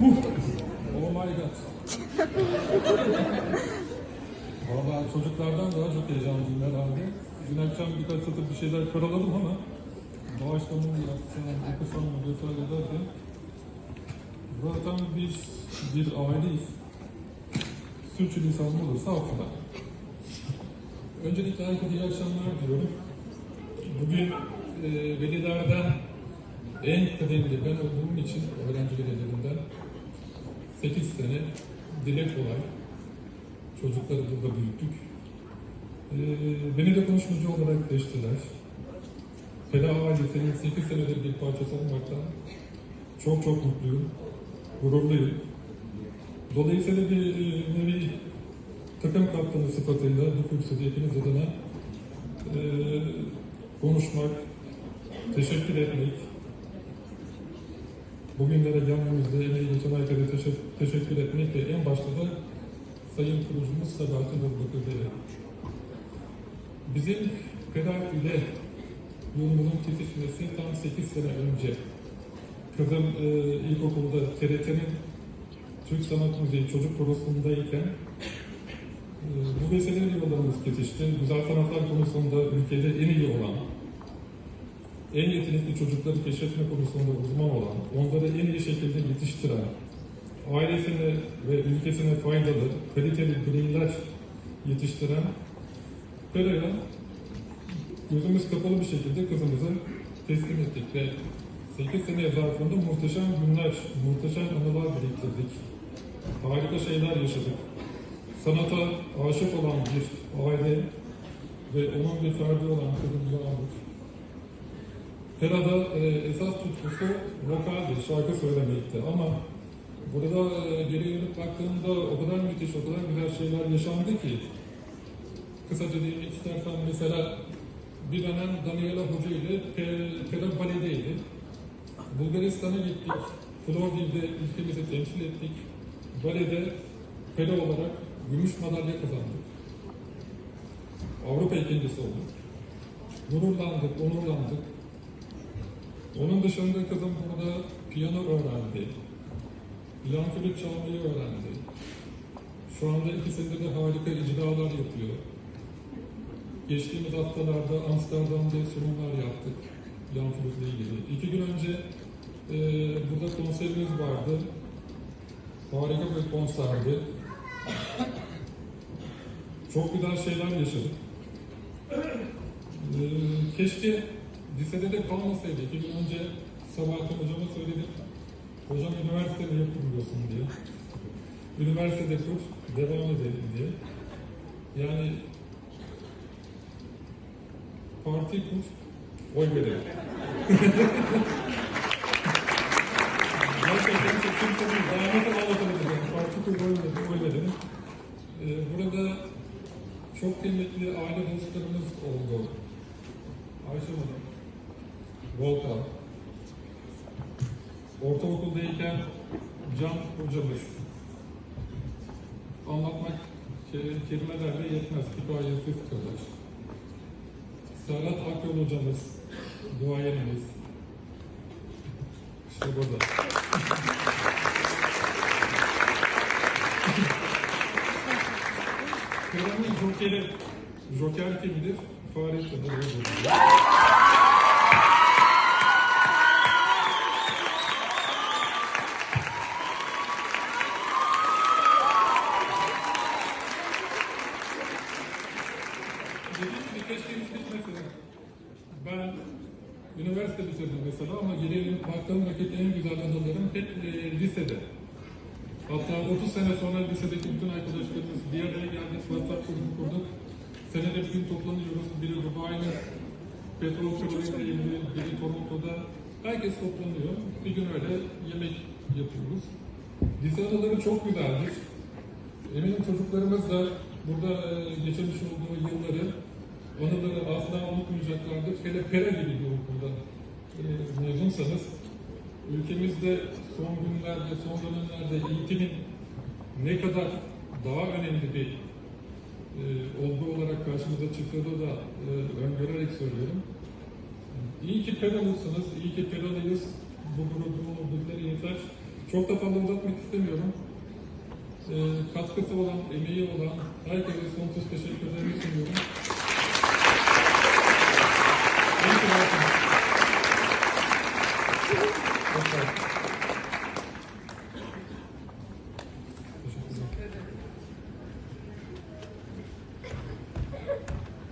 Huh. Oh my god. Valla çocuklardan daha çok heyecanlıyım herhalde. Dün akşam birkaç satır bir şeyler karaladım ama doğaçlama mı yapsam, okusam mı vesaire derken zaten biz bir aileyiz. Sürçül insanım olursa affına. Öncelikle herkese iyi akşamlar diyorum. Bugün e, velilerden en kıdemli ben olduğum için öğrenci velilerinden 8 sene dile kolay çocukları burada büyüttük. E, beni de konuşmacı olarak seçtiler. Pela ailesinin 8 senedir bir parçası olmaktan çok çok mutluyum, gururluyum. Dolayısıyla bir e, nevi takım kaptanı sıfatıyla bu kürsüde hepiniz adına e, konuşmak, teşekkür etmek, bugünlere gelmemizde emeği geçen herkese teşekkür, teşekkür etmek ve en başta da Sayın Kurucumuz Sabahattin Özbakır Bey'e. Bizim pedal ile yolumuzun kesişmesi tam 8 sene önce kızım e, ilkokulda TRT'nin Türk Sanat Müziği çocuk prosundayken e, bu vesileyle yollarımız kesişti. Güzel sanatlar konusunda ülkede en iyi olan, en yetenekli çocukları keşfetme konusunda uzman olan, onları en iyi şekilde yetiştiren, ailesine ve ülkesine faydalı, kaliteli bireyler yetiştiren Pera'ya gözümüz kapalı bir şekilde kızımızı teslim ettik ve 8 sene zarfında muhteşem günler, muhteşem anılar biriktirdik. Harika şeyler yaşadık. Sanata aşık olan bir aile ve onun bir ferdi olan kızımızı aldık. Pera'da e, esas tutkusu vokaldi, şarkı söylemekti ama burada e, geriye dönüp baktığımda o kadar müthiş, o kadar güzel şeyler yaşandı ki kısaca değinmek istersen mesela bir dönem Daniela Hoca ile Pe- Pera Bale'deydi. Bulgaristan'a gittik. Plovdiv'de ülkemizi temsil ettik. Bale'de Pera olarak gümüş madalya kazandık. Avrupa ikincisi olduk. Gururlandık, onurlandık. Onun dışında kızım burada piyano öğrendi. Flüt çalmayı öğrendi. Şu anda ikisinde de harika icralar yapıyor. Geçtiğimiz haftalarda Amsterdam'da sunumlar yaptık yan flütle ilgili. İki gün önce e, burada konserimiz vardı. Harika bir konserdi. Çok güzel şeyler yaşadık. E, keşke lisede de kalmasaydı. İki gün önce Sabahattin hocama söyledim. Hocam üniversitede yapılmıyorsun diye. Üniversitede kur, devam edelim diye. Yani parti kur, oy verelim. Gerçekten çok kimsenin daha nasıl anlatabilirim. Parti kur, oy verelim. Oy verelim. Ee, burada çok kıymetli aile dostlarımız oldu. Ayşe Hanım, Volkan, ortaokuldayken Can hocamız, anlatmak ke- kelimelerle yetmez, hikayesiz kalır. Serhat Akyol hocamız, duayenimiz. İşte burada. Kralın jokeri, joker kimdir? Fahrettin Keşke hiç bitmesin. Ben üniversite bitirdim mesela ama geriye baktığım vakit en güzel anılarım hep e, lisede. Hatta 30 sene sonra lisedeki bütün arkadaşlarımız bir araya geldik, WhatsApp grubu kurduk. Senede bir gün toplanıyoruz. Biri Dubai'nin petrol ilgili, biri Toronto'da. Herkes toplanıyor. Bir gün öyle yemek yapıyoruz. Lise anıları çok güzeldir. Eminim çocuklarımız da burada e, geçirmiş olduğu yılları, anıları asla unutmayacaklardır. Hele Pera gibi bir okulda e, mezunsanız, ülkemizde son günlerde, son dönemlerde eğitimin ne kadar daha önemli bir e, olgu olarak karşımıza çıktığını da e, öngörerek söylüyorum. İyi ki Peralısınız, iyi ki Peralıyız. Bu grubun oldukları yeter. Çok da fazla uzatmak istemiyorum. e, katkısı olan, emeği olan herkese sonsuz teşekkürlerimi sunuyorum. お願いします。